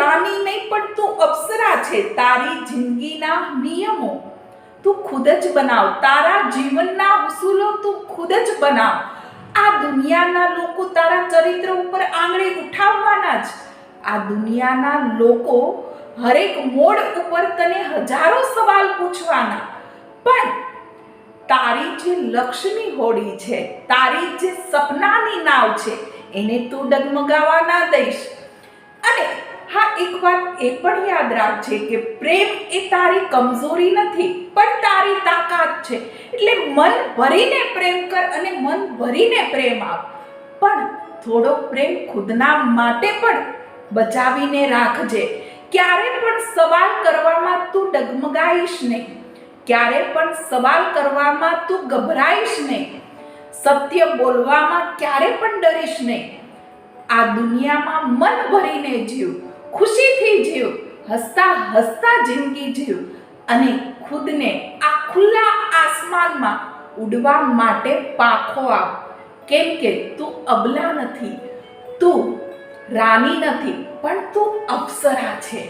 રાની નહીં પણ તું અપ્સરા છે તારી જિંદગીના નિયમો. તું ખુદ જ બનાવ, તારા જીવનના ઉસૂલો તું ખુદ જ બનાવ. આ દુનિયાના લોકો તારા ચરિત્ર ઉપર આંગળી ઉઠાવવાના જ. આ દુનિયાના લોકો હરેક મોડ ઉપર તને હજારો સવાલ પૂછવાના. પણ તારી જે લક્ષ્મી હોડી છે, તારી જે સપનાની નાવ છે, એને તું ડગમગાવા ના દઈશ. અને હા, એક વાત એ પણ યાદ રાખજે કે પ્રેમ એ તારી કમજોરી નથી, પણ તારી તાકાત છે. એટલે મન ભરીને પ્રેમ કર અને મન ભરીને પ્રેમ આપ. પણ થોડો પ્રેમ ખુદના માટે પણ બચાવીને રાખજે. ક્યારે પણ સવાલ કરવામાં તું ડગમગાઈશ નહીં. ક્યારે પણ સવાલ કરવામાં તું ગભરાઈશ નહીં. સત્ય બોલવામાં ક્યારે પણ ડરીશ નહીં. આ દુનિયામાં મન ભરીને જીવ. ખુશીથી જીવ, હસતા હસતા જિંદગી જીવ અને ખુદને આ ખુલ્લા આસમાનમાં ઉડવા માટે પાખો આપ કેમ કે તું અબલા નથી, તું રાની નથી, પણ તું અપ્સરા છે.